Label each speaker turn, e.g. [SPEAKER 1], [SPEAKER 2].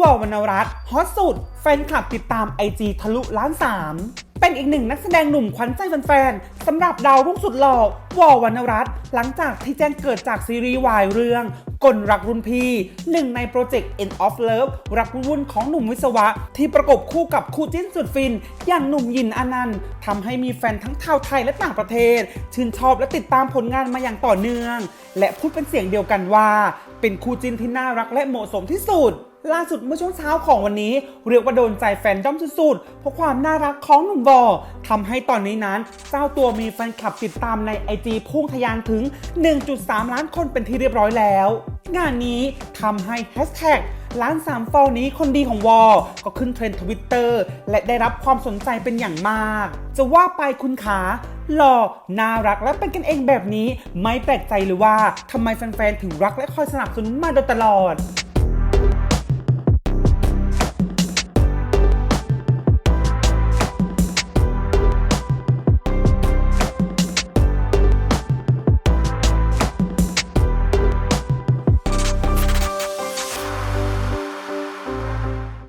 [SPEAKER 1] วอลวรรณรัตฮอตสุด แฟนคลับติดตามไอจีทะลุล้านสามเป็นอีกหนึ่งนักแสดงหนุ่มขวัญใจแฟนๆสำหรับดาวรุ่งสุดหล่อวอลวรรณรัตน์หลังจากที่แจ้งเกิดจากซีรีส์วายเรื่องกลรักรุ่นพี่หนึ่งในโปรเจกต์ End of Love รักวุ่นของหนุ่มวิศวะ ที่ประกบคู่กับคู่จิ้นสุดฟิน อย่างหนุ่มยินอนันต์ทำให้มีแฟนทั้งชาวไทยและต่างประเทศ ชื่นชอบและติดตามผลงานมาอย่างต่อเนื่อง และพูดเป็นเสียงเดียวกันว่า เป็นคู่จิ้นที่น่ารักและเหมาะสมที่สุด ล่าสุดเมื่อช่วงเช้าของวันนี้ เรียกว่าโดนใจแฟนด้อมสุดๆ เพราะความน่ารักของหนุ่มวอทำให้ตอนนี้นั้น เจ้าตัวมีแฟนคลับติดตามในไอจีพุ่งทะยานถึง 1.3 ล้านคนเป็นที่เรียบร้อยแล้ว งานนี้ทำให้แฮชแท็ก ล้านสามฟอนี้คนดีของวอลก็ขึ้นเทรนด์ทวิตเตอร์และได้รับความสนใจเป็นอย่างมาก จะว่าไปคุณขาหล่อ น่ารักและเป็นกันเองแบบนี้ ไม่แปลกใจเลยว่าทำไมแฟนๆถึงรักและคอยสนับสนุนมาโดยตลอด